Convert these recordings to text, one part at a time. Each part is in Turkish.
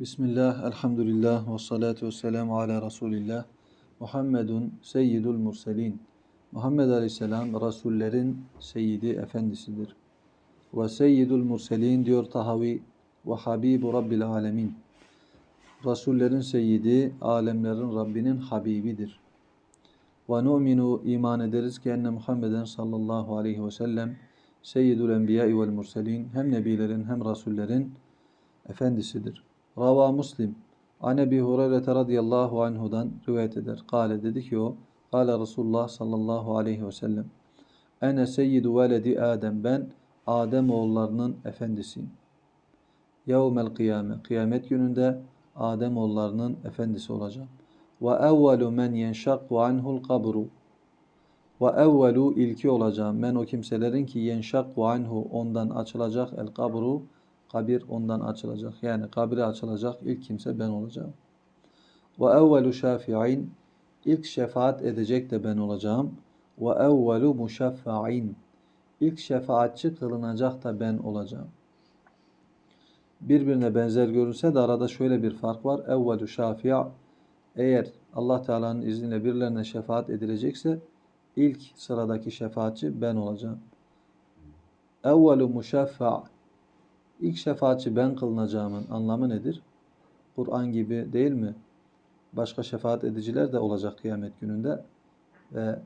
Bismillah, elhamdülillah, ve salatu ve selamu ala Resulillah. Muhammedun seyyidul murselin. Muhammed Aleyhisselam Resullerin seyyidi efendisidir. Ve seyyidul murselin diyor Tahavi ve habibu rabbil alemin. Resullerin seyyidi, alemlerin Rabbinin habibidir. Ve nu'minu iman ederiz ki enne Muhammeden sallallahu aleyhi ve sellem seyyidul enbiyai vel murselin hem nebilerin hem rasullerin efendisidir. Rava Muslim An Ebi Hureyre radıyallahu anhudan rivayet eder. Kale dedi ki o Kale Resulullah sallallahu aleyhi ve sellem Ene seyyidu veledi Adem ben Adem oğullarının efendisiyim. Yevmel kıyame kıyamet gününde Adem oğullarının efendisi olacağım. Ve evvelu men yenşakku anhul kabru ve evvelu ilki olacağım. Men o kimselerin ki yenşakku anhu ondan açılacak el kabru kabir ondan açılacak. Yani kabri açılacak ilk kimse ben olacağım. Ve evvelu şafi'in ilk şefaat edecek de ben olacağım. Ve evvelu muşaffa'in ilk şefaatçi kılınacak da ben olacağım. Birbirine benzer görünse de arada şöyle bir fark var. Evvelu şafi'a eğer Allah Teala'nın izniyle birilerine şefaat edilecekse ilk sıradaki şefaatçi ben olacağım. Evvelu muşaffa İlk şefaatçi ben kılınacağımın anlamı nedir? Kur'an gibi değil mi? Başka şefaat ediciler de olacak kıyamet gününde ve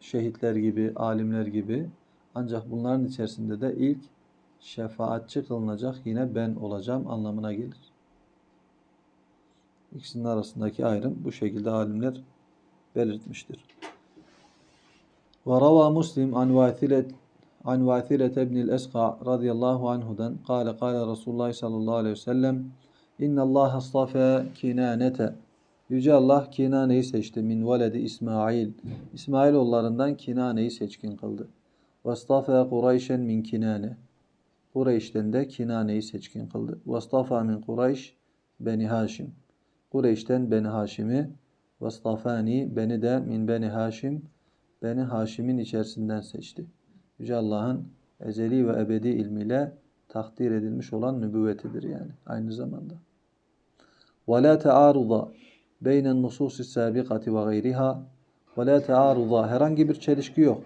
şehitler gibi, alimler gibi. Ancak bunların içerisinde de ilk şefaatçi kılınacak yine ben olacağım anlamına gelir. İkisinin arasındaki ayrım bu şekilde alimler belirtmiştir. Ve rava Muslim an Vasilet an Vathile ibn el-Esqa radıyallahu anhudan kâle kâle Resulullah sallallahu aleyhi ve sellem İnna Allah astafa kinanete Yüce Allah Kinane'yi seçti min veledi İsmail. İsmail oğullarından Kinane'yi seçkin kıldı. Vastafa Kureyşen min Kinane. Kureyş'ten de Kinane'yi seçkin kıldı. Vastafa min Kureyş Beni Haşim. Kureyş'ten Beni Haşim'i Vastafani beni de min Beni Haşim Beni Haşim'in içerisinden seçti. Yüce Allah'ın ezeli ve ebedi ilmiyle takdir edilmiş olan nübüvvetidir yani aynı zamanda. وَلَا تَعَارُضَ بَيْنَ النُّصُوصِ السَّابِقَةِ وَغَيْرِهَا وَلَا تَعَارُضَ Herhangi bir çelişki yok.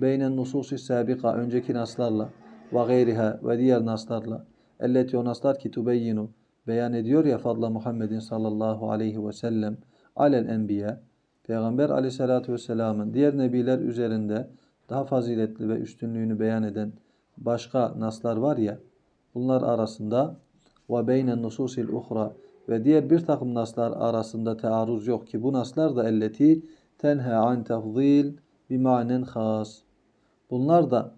بَيْنَ النُّصُوصِ السَّابِقَةِ Önceki naslarla وَغَيْرِهَا ve diğer naslarla. Elleti o naslar ki tubeyyinu beyan ediyor ya fadla Muhammedin sallallahu aleyhi ve sellem alel enbiya Peygamber aleyhissalatü vesselamın diğer nebiler üzerinde daha faziletli ve üstünlüğünü beyan eden başka naslar var ya bunlar arasında ve beynen nususil uhra ve diğer bir takım naslar arasında tearruz yok ki bu naslar da elleti tenha an tafzil bimanen khas. Bunlar da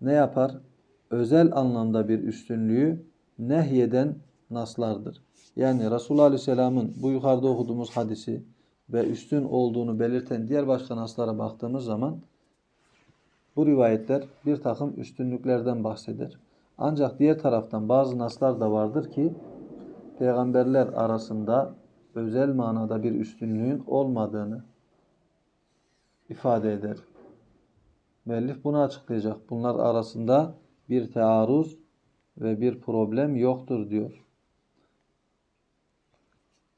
ne yapar? Özel anlamda bir üstünlüğü nehyeden naslardır. Yani Resulullah Aleyhisselam'ın bu yukarıda okuduğumuz hadisi ve üstün olduğunu belirten diğer başka naslara baktığımız zaman bu rivayetler bir takım üstünlüklerden bahseder. Ancak diğer taraftan bazı naslar da vardır ki peygamberler arasında özel manada bir üstünlüğün olmadığını ifade eder. Müellif bunu açıklayacak. Bunlar arasında bir tearuz ve bir problem yoktur diyor.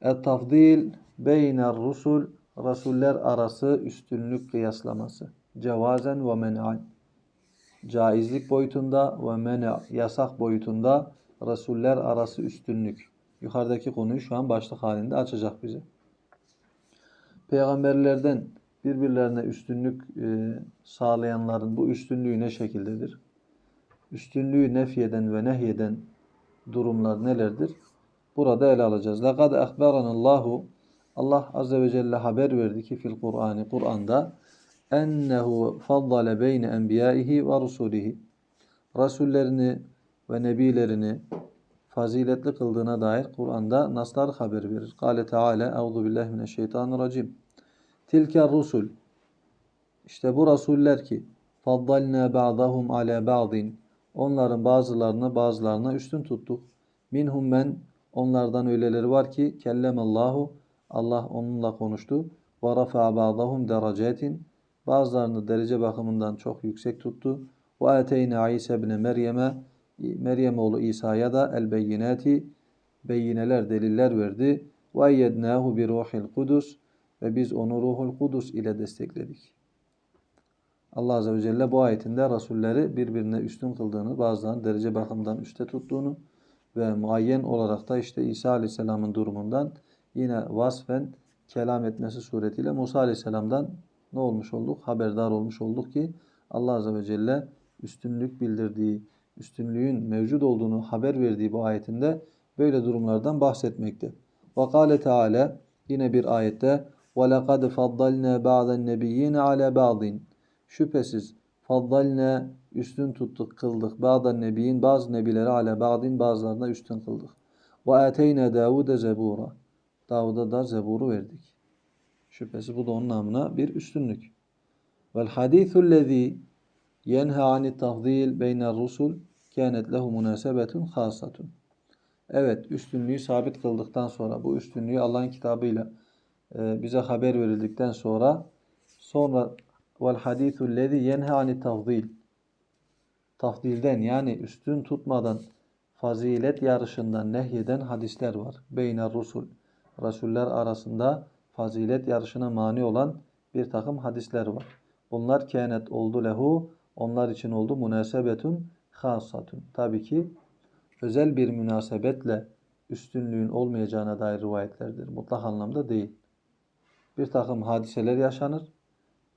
Et-tafdil beyner rusul Rasuller arası üstünlük kıyaslaması. Cevazen ve men'an. Caizlik boyutunda ve mena yasak boyutunda Resuller arası üstünlük. Yukarıdaki konuyu şu an başlık halinde açacak bize. Peygamberlerden birbirlerine üstünlük e, sağlayanların bu üstünlüğü ne şekildedir? Üstünlüğü nefyeden ve nehyeden durumlar nelerdir? Burada ele alacağız. لَقَدْ اَخْبَرَنَ Allahu Allah Azze ve Celle haber verdi ki fil Kur'an'ı Kur'an'da ennehu faddale beyne enbiyaihi ve rusulihi Rasullerini ve nebilerini faziletli kıldığına dair Kur'an'da naslar haber verir. Kale Teala Euzu billahi mineşşeytanirracim. Tilke rusul İşte bu rasuller ki faddalna ba'dahum ala ba'din onların bazılarını bazılarına üstün tuttuk. Minhum men onlardan öyleleri var ki kellemallahu Allah onunla konuştu. Rafa'a ba'dahum derecatin bazılarını derece bakımından çok yüksek tuttu. Ateyna İsa ibn Meryem'e Meryem oğlu İsa'ya da el beyinati beyineler, deliller verdi. Bi ruhil kudus ve biz onu ruhul kudus ile destekledik. Allah Azze ve Celle bu ayetinde Rasulleri birbirine üstün kıldığını, bazılarının derece bakımından üste tuttuğunu ve muayyen olarak da işte İsa Aleyhisselam'ın durumundan yine vasfen kelam etmesi suretiyle Musa Aleyhisselam'dan ne olmuş olduk? Haberdar olmuş olduk ki Allah Azze ve Celle üstünlük bildirdiği, üstünlüğün mevcut olduğunu haber verdiği bu ayetinde böyle durumlardan bahsetmekte. Ve kâle Teala yine bir ayette وَلَقَدْ فَضَّلْنَا بَعْضَ النَّبِيِّينَ عَلَى بَعْضٍ Şüphesiz faddalne üstün tuttuk, kıldık. Bazı nebiyin bazı nebileri ale ba'din bazılarına üstün kıldık. Ve ateyne Davud'e zebura. Davud'a da zeburu verdik. Şüphesiz bu da onun namına bir üstünlük. Vel hadithul lezî yenha anit tafdil beyner rusul kânet lehu münasebetun khasatun. Evet, üstünlüğü sabit kıldıktan sonra, bu üstünlüğü Allah'ın kitabıyla e, bize haber verildikten sonra, sonra vel hadithul lezî yenha anit tafdil. Tafdilden yani üstün tutmadan fazilet yarışından nehyeden hadisler var. Beyner rusul. Resuller arasında fazilet yarışına mani olan bir takım hadisler var. Bunlar kânet oldu lehu. Onlar için oldu münasebetun khasatun. Tabii ki özel bir münasebetle üstünlüğün olmayacağına dair rivayetlerdir. Mutlak anlamda değil. Bir takım hadiseler yaşanır.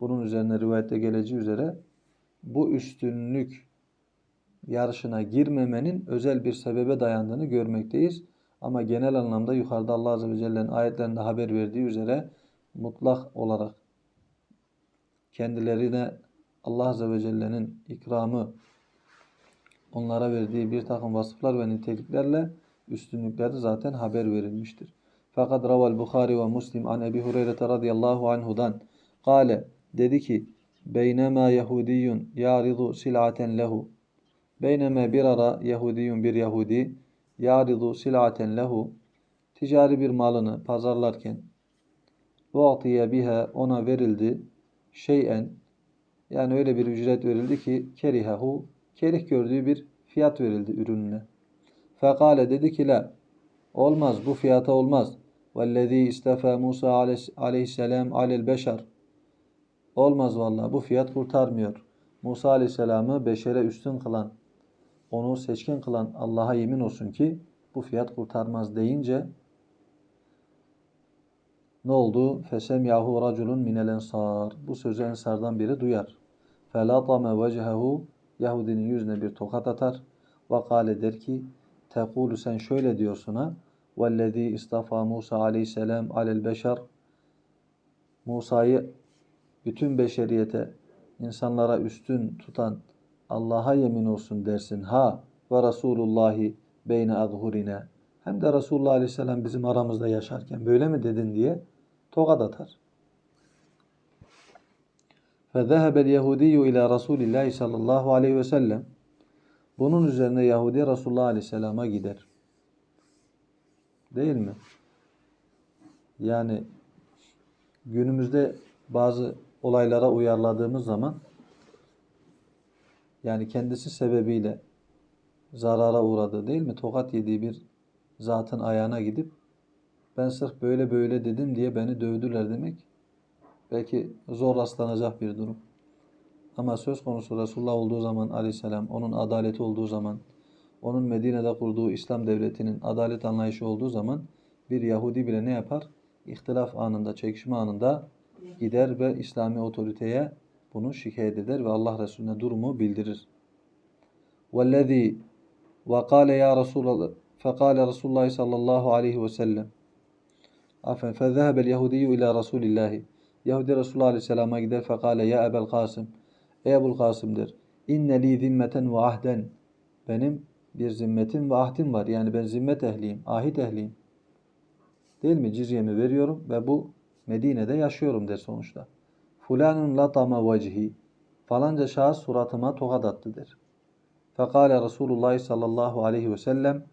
Bunun üzerine rivayette geleceği üzere bu üstünlük yarışına girmemenin özel bir sebebe dayandığını görmekteyiz. Ama genel anlamda yukarıda Allah Azze ve Celle'nin ayetlerinde haber verdiği üzere mutlak olarak kendilerine Allah Azze ve Celle'nin ikramı onlara verdiği bir takım vasıflar ve niteliklerle üstünlükleri zaten haber verilmiştir. Fakat Raval Bukhari ve Muslim an Ebi Hureyre radıyallahu anhudan kale dedi ki beynema Yahudiyun yaridu sil'aten lehu beyneme bir ara Yahudiyun bir Yahudi yaridu sil'aten lehu ticari bir malını pazarlarken Vu'tiye biha ona verildi şeyen yani öyle bir ücret verildi ki kerihehu kerih gördüğü bir fiyat verildi ürününe. Fekale dedi ki la olmaz bu fiyata olmaz. Vellezî istefa Musa aleyhisselam alel beşer. Olmaz vallahi bu fiyat kurtarmıyor. Musa aleyhisselamı beşere üstün kılan, onu seçkin kılan Allah'a yemin olsun ki bu fiyat kurtarmaz deyince ne oldu? Fesem yahu raculun minel ensar. Bu sözü ensardan biri duyar. Felatame vecehehu Yahudinin yüzüne bir tokat atar. Ve kâle der ki tekulu sen şöyle diyorsun ha. Vellezî istafa Musa aleyhisselam alel beşer. Musa'yı bütün beşeriyete, insanlara üstün tutan Allah'a yemin olsun dersin. Ha ve Resulullahi beyne azhurine. Hem de Resulullah Aleyhisselam bizim aramızda yaşarken böyle mi dedin diye tokat atar. فَذَهَبَ الْيَهُدِيُّ اِلَى رَسُولِ اللّٰهِ sallallahu aleyhi ve sellem. Bunun üzerine Yahudi Resulullah Aleyhisselam'a gider. Değil mi? Yani günümüzde bazı olaylara uyarladığımız zaman yani kendisi sebebiyle zarara uğradı değil mi? Tokat yediği bir zatın ayağına gidip ben sırf böyle böyle dedim diye beni dövdüler demek belki zor rastlanacak bir durum. Ama söz konusu Resulullah olduğu zaman aleyhisselam, onun adaleti olduğu zaman, onun Medine'de kurduğu İslam devletinin adalet anlayışı olduğu zaman bir Yahudi bile ne yapar? İhtilaf anında, çekişme anında gider ve İslami otoriteye bunu şikayet eder ve Allah Resulüne durumu bildirir. وَالَّذ۪ي وَقَالَ يَا رَسُولَ اللّٰهِ فَقَالَ رَسُولُ اللّٰهِ sallallahu aleyhi ve sellem Afen فَذَهَبَ الْيَهُدِيُّ اِلَى رَسُولِ اللّٰهِ Yahudi Resulullah Aleyhisselam'a gider fekale ya Ebel Kasım Ey Ebul Kasım der. İnne li zimmeten ve ahden. Benim bir zimmetim ve ahdim var. Yani ben zimmet ehliyim, ahit ehliyim. Değil mi? Cizyemi veriyorum ve bu Medine'de yaşıyorum der sonuçta. Fulanun latama vecihi. Falanca şahıs suratıma tokat attı der. Fekale Resulullah sallallahu aleyhi ve sellem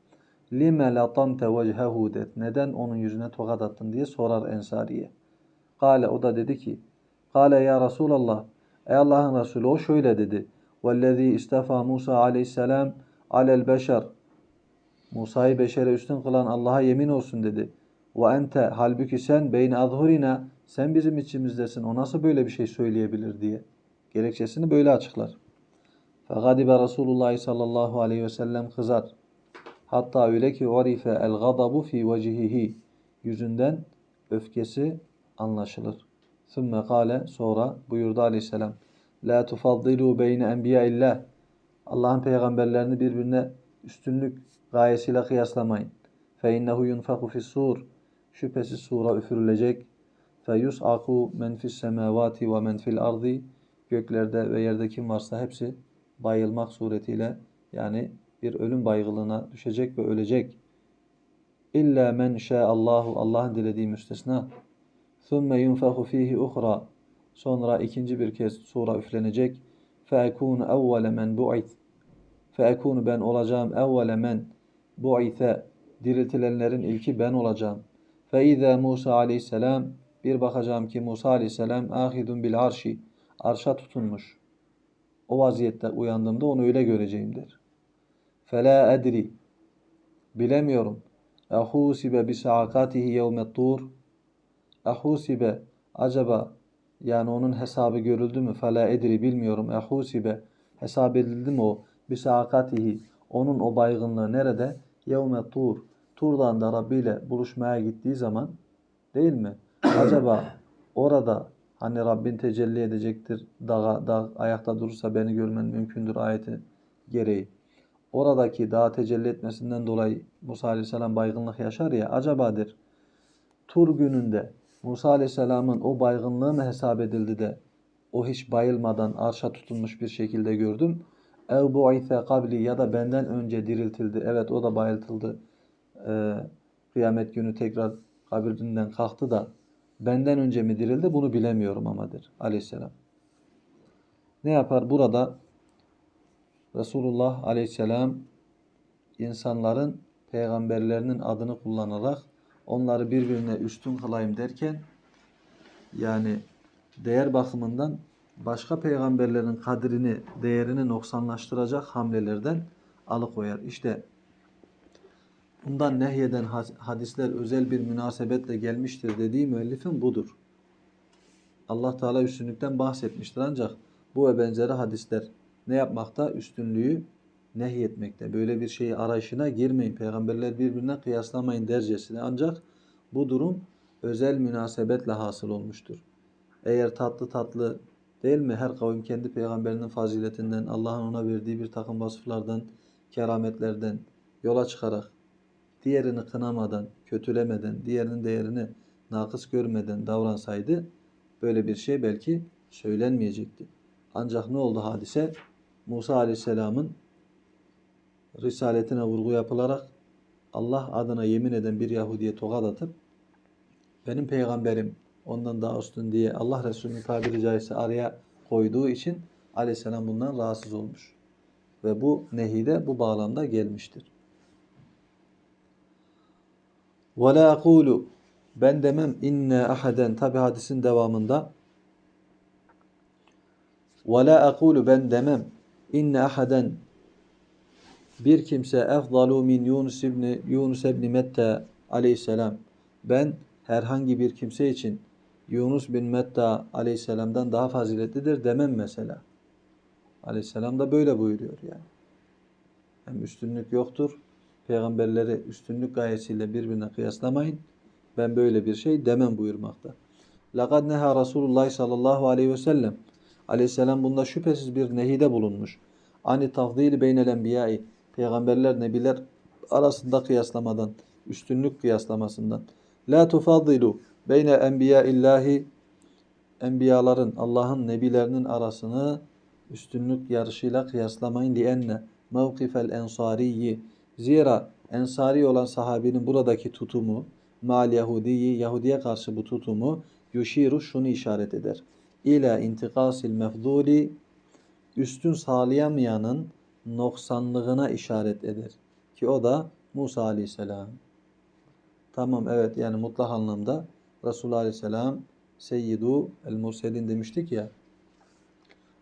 lime latamte vecehehu der. Neden onun yüzüne tokat attın diye sorar Ensariye. Kale o da dedi ki Kale ya Resulallah Ey Allah'ın Resulü o şöyle dedi. Vellezî istafa Musa aleyhisselam alel beşer Musa'yı beşere üstün kılan Allah'a yemin olsun dedi. Ve ente halbuki sen beyni azhurina sen bizim içimizdesin. O nasıl böyle bir şey söyleyebilir diye. Gerekçesini böyle açıklar. Fegadibe Resulullah sallallahu aleyhi ve sellem kızar. Hatta öyle ki urife el gadabu fi vecihihi. Yüzünden öfkesi anlaşılır. Sümme kale sonra buyurdu aleyhisselam. La tufaddilu beyne enbiyaillah. Allah'ın peygamberlerini birbirine üstünlük gayesiyle kıyaslamayın. Fe innehu yunfaku fis sur. Şüphesiz sura üfürülecek. Fe yus'aku men fis semavati ve men fil ardi. Göklerde ve yerde kim varsa hepsi bayılmak suretiyle yani bir ölüm baygınlığına düşecek ve ölecek. İlla men Allahu Allah'ın dilediği müstesna. Thumme yunfahu fihi uhra. Sonra ikinci bir kez sura üflenecek. Feekunu evvele men bu'it. Feekunu ben olacağım evvele men bu'ite. Diriltilenlerin ilki ben olacağım. Fe Musa aleyhisselam bir bakacağım ki Musa aleyhisselam ahidun bil arşi. Arşa tutunmuş. O vaziyette uyandığımda onu öyle göreceğim der. Fela edri. Bilemiyorum. Ehusibe bi saakatihi yevmet tur. Ehusibe acaba yani onun hesabı görüldü mü? Fela edri bilmiyorum. Ehusibe hesap edildi mi o? Bi onun o baygınlığı nerede? Yevmet tur. Tur'dan da Rabbi ile buluşmaya gittiği zaman değil mi? Acaba orada hani Rabbin tecelli edecektir. Dağa, dağ ayakta durursa beni görmen mümkündür ayeti gereği. Oradaki dağa tecelli etmesinden dolayı Musa Aleyhisselam baygınlık yaşar ya acabadır. Tur gününde Musa Aleyhisselam'ın o baygınlığı mı hesap edildi de o hiç bayılmadan arşa tutulmuş bir şekilde gördüm. Ev bu'ite kabli ya da benden önce diriltildi. Evet o da bayıltıldı. Ee, kıyamet günü tekrar kabirinden kalktı da benden önce mi dirildi bunu bilemiyorum amadır aleyhisselam. Ne yapar? Burada Resulullah aleyhisselam insanların peygamberlerinin adını kullanarak onları birbirine üstün kılayım derken yani değer bakımından başka peygamberlerin kadrini, değerini noksanlaştıracak hamlelerden alıkoyar. İşte bundan nehyeden hadisler özel bir münasebetle gelmiştir dediği müellifin budur. Allah Teala üstünlükten bahsetmiştir ancak bu ve benzeri hadisler ne yapmakta? Üstünlüğü nehyetmekte. Böyle bir şeyi arayışına girmeyin. Peygamberler birbirine kıyaslamayın dercesine. Ancak bu durum özel münasebetle hasıl olmuştur. Eğer tatlı tatlı değil mi her kavim kendi peygamberinin faziletinden, Allah'ın ona verdiği bir takım vasıflardan, kerametlerden yola çıkarak diğerini kınamadan, kötülemeden, diğerinin değerini nakıs görmeden davransaydı böyle bir şey belki söylenmeyecekti. Ancak ne oldu hadise? Musa Aleyhisselam'ın risaletine vurgu yapılarak Allah adına yemin eden bir Yahudi'ye tokat atıp benim peygamberim ondan daha üstün diye Allah Resulü'nün tabiri caizse araya koyduğu için Aleyhisselam bundan rahatsız olmuş. Ve bu nehide bu bağlamda gelmiştir. Ve la akulu ben demem inne ahaden tabi hadisin devamında ve la akulu ben demem inne ahaden bir kimse efdalu min Yunus ibni Yunus ibni Metta aleyhisselam ben herhangi bir kimse için Yunus bin Metta aleyhisselamdan daha faziletlidir demem mesela. Aleyhisselam da böyle buyuruyor yani. Hem üstünlük yoktur. Peygamberleri üstünlük gayesiyle birbirine kıyaslamayın. Ben böyle bir şey demem buyurmakta. Laqad neha Resulullah sallallahu aleyhi ve sellem. Aleyhisselam bunda şüphesiz bir nehide bulunmuş. Ani tafdili beynel enbiyai. Peygamberler, nebiler arasında kıyaslamadan, üstünlük kıyaslamasından. La tufaddilu beyne enbiya illahi enbiyaların, Allah'ın nebilerinin arasını üstünlük yarışıyla kıyaslamayın lienne mevkifel ensariyi zira ensari olan sahabinin buradaki tutumu mal Yahudiyi Yahudiye karşı bu tutumu yuşiru şunu işaret eder. İla intikasil mefzuli üstün sağlayamayanın noksanlığına işaret eder. Ki o da Musa aleyhisselam. Tamam evet yani mutlak anlamda Resulullah aleyhisselam Seyyidu el Murselin demiştik ya.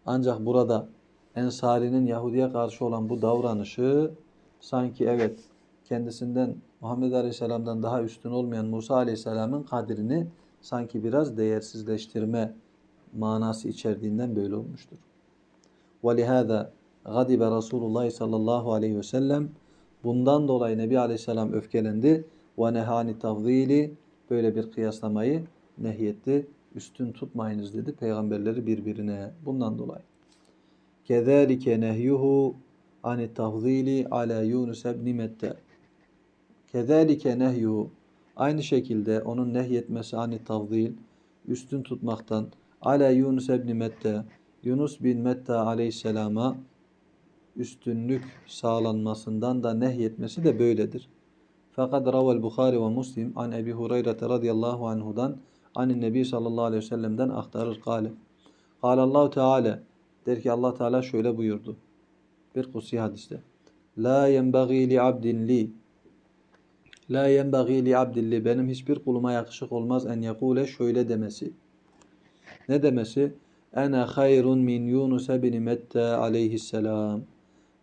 Ancak burada Ensari'nin Yahudi'ye karşı olan bu davranışı sanki evet kendisinden Muhammed Aleyhisselam'dan daha üstün olmayan Musa Aleyhisselam'ın kadrini sanki biraz değersizleştirme manası içerdiğinden böyle olmuştur. وَلِهَذَا غَضِبَ Resulullah sallallahu aleyhi ve sellem Bundan dolayı Nebi Aleyhisselam öfkelendi. وَنَهَانِ tavzili Böyle bir kıyaslamayı nehyetti. Üstün tutmayınız dedi peygamberleri birbirine. Bundan dolayı. كَذَٰلِكَ نَهْيُهُ ani tafzili ala Yunus ibn Mette. Kezalike nehyu. Aynı şekilde onun nehyetmesi ani tafzil üstün tutmaktan ala Yunus ibn Mette. Yunus bin Metta aleyhisselama üstünlük sağlanmasından da nehyetmesi de böyledir. Fakat ravel Bukhari ve Muslim an Ebi Hureyre radıyallahu anhudan an Nebi sallallahu aleyhi ve sellem'den aktarır. Kale. Kale Allah Teala der ki Allah Teala şöyle buyurdu. Bir kutsi hadiste. La yenbaghi li abdin li La yenbaghi li abdilli benim hiçbir kuluma yakışık olmaz en yekule şöyle demesi. Ne demesi? Ene hayrun min Yunus bin Metta aleyhisselam.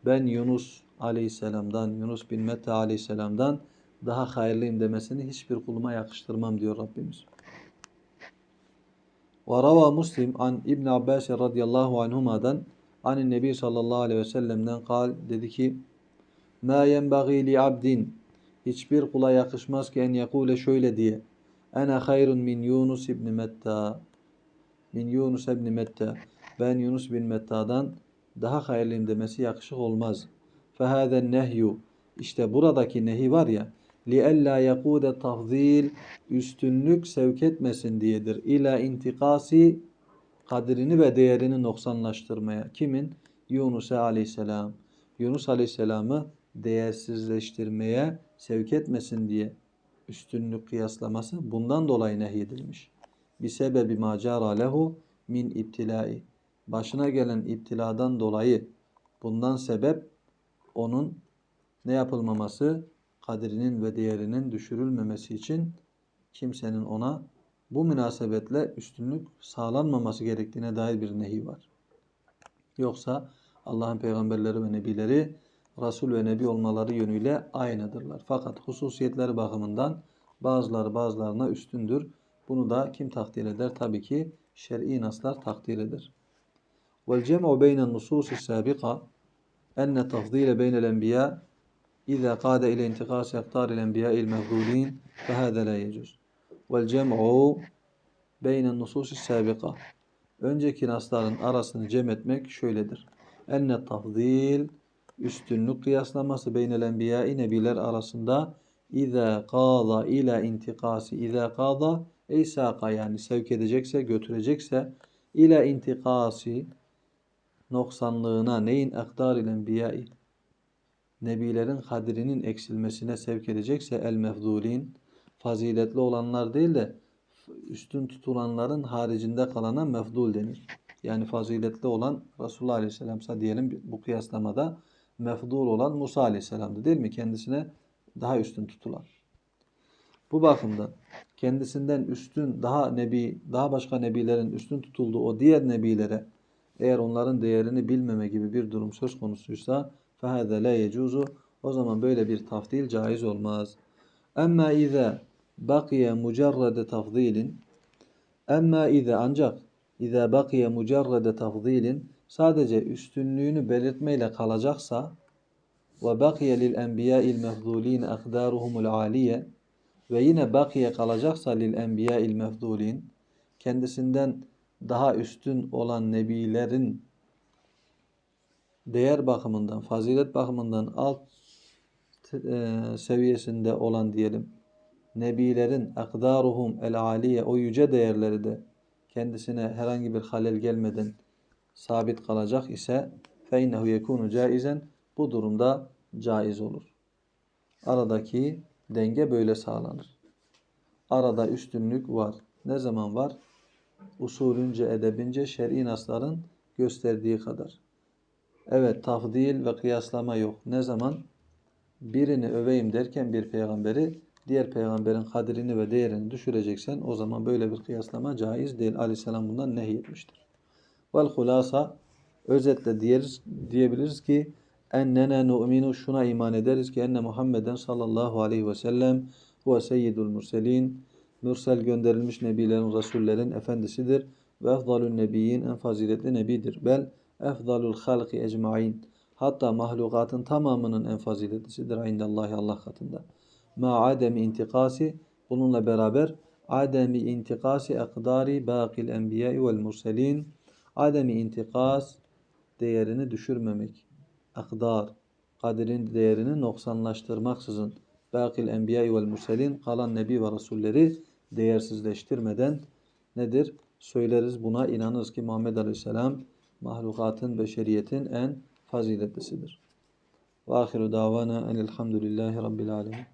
Ben Yunus aleyhisselamdan, Yunus bin Metta aleyhisselamdan daha hayırlıyım demesini hiçbir kuluma yakıştırmam diyor Rabbimiz. Ve rava Muslim an İbn Abbas radıyallahu anhuma'dan anin Nebi sallallahu aleyhi ve sellem'den kal dedi ki Ma yenbaghi li abdin hiçbir kula yakışmaz ki en yakule şöyle diye. Ene hayrun min Yunus ibn Metta. Min Yunus ibn Metta. Ben Yunus bin Metta'dan daha hayırlıyım demesi yakışık olmaz. Fehâzen nehyu. İşte buradaki nehi var ya. لِأَلَّا يَقُودَ tafzil Üstünlük sevk etmesin diyedir. İla intikasi kadrini ve değerini noksanlaştırmaya. Kimin? Yunus'a aleyhisselam. Yunus aleyhisselamı değersizleştirmeye sevk etmesin diye üstünlük kıyaslaması bundan dolayı nehyedilmiş. Bir sebebi macara lehu min iptilai. Başına gelen iptiladan dolayı bundan sebep onun ne yapılmaması? Kadrinin ve değerinin düşürülmemesi için kimsenin ona bu münasebetle üstünlük sağlanmaması gerektiğine dair bir nehi var. Yoksa Allah'ın peygamberleri ve nebileri Resul ve Nebi olmaları yönüyle aynıdırlar. Fakat hususiyetleri bakımından bazıları bazılarına üstündür. Bunu da kim takdir eder? Tabii ki şer'i naslar takdir eder. وَالْجَمْعُ بَيْنَ النُّصُوصِ السَّابِقَةِ أَنَّ تَفْضِيلَ بَيْنَ الْاَنْبِيَاءِ إذا قاد إلى انتقاص أقطار الأنبياء المفضولين فهذا لا vel cem'u beynen nususi sabika. Önceki nasların arasını cem etmek şöyledir. Enne tafzil üstünlük kıyaslaması beynel enbiya'i nebiler arasında İza qada ila intikası İza qada ey saka yani sevk edecekse götürecekse ila intikası noksanlığına neyin aktar ile enbiya'i nebilerin kadrinin eksilmesine sevk edecekse el mefzulin faziletli olanlar değil de üstün tutulanların haricinde kalana mefdul denir. Yani faziletli olan Resulullah Aleyhisselam'sa diyelim bu kıyaslamada mefdul olan Musa Aleyhisselam'dı değil mi? Kendisine daha üstün tutulan. Bu bakımdan kendisinden üstün daha nebi, daha başka nebilerin üstün tutulduğu o diğer nebilere eğer onların değerini bilmeme gibi bir durum söz konusuysa فَهَذَا لَا يَجُوزُ O zaman böyle bir tafdil caiz olmaz. Emma iza bakiye mucarrede tafdilin. Emma iza ancak iza bakiye mucarrede tafdilin sadece üstünlüğünü belirtmeyle kalacaksa ve bakiye lil enbiya'il mefdulin akdaruhumul aliye ve yine bakiye kalacaksa lil enbiya'il mefdulin kendisinden daha üstün olan nebilerin değer bakımından, fazilet bakımından alt e, seviyesinde olan diyelim nebilerin akdaruhum el aliye o yüce değerleri de kendisine herhangi bir halel gelmeden sabit kalacak ise fe innehu yekunu caizen bu durumda caiz olur. Aradaki denge böyle sağlanır. Arada üstünlük var. Ne zaman var? Usulünce, edebince, şer'i nasların gösterdiği kadar. Evet, tafdil ve kıyaslama yok. Ne zaman? Birini öveyim derken bir peygamberi diğer peygamberin kadrini ve değerini düşüreceksen o zaman böyle bir kıyaslama caiz değil. Aleyhisselam bundan nehyetmiştir. Vel hulasa Özetle diyeriz, diyebiliriz ki ennene nu'minu şuna iman ederiz ki enne Muhammeden sallallahu aleyhi ve sellem huve seyyidul murselin mürsel gönderilmiş nebilerin, rasullerin efendisidir ve efdalun nebiyyin en faziletli nebidir. Bel efdalul halki ecmain hatta mahlukatın tamamının en faziletlisidir indallahi Allah katında. Ma ademi intikasi bununla beraber ademi intikasi ekdari bakil enbiyai vel murselin ademi intikas değerini düşürmemek. Akdar kaderin değerini noksanlaştırmaksızın bakil enbiyai vel murselin kalan nebi ve rasulleri değersizleştirmeden nedir? Söyleriz buna inanırız ki Muhammed Aleyhisselam mahlukatın, beşeriyetin en faziletlisidir. Ve ahiru davana enelhamdülillahi rabbil alemin.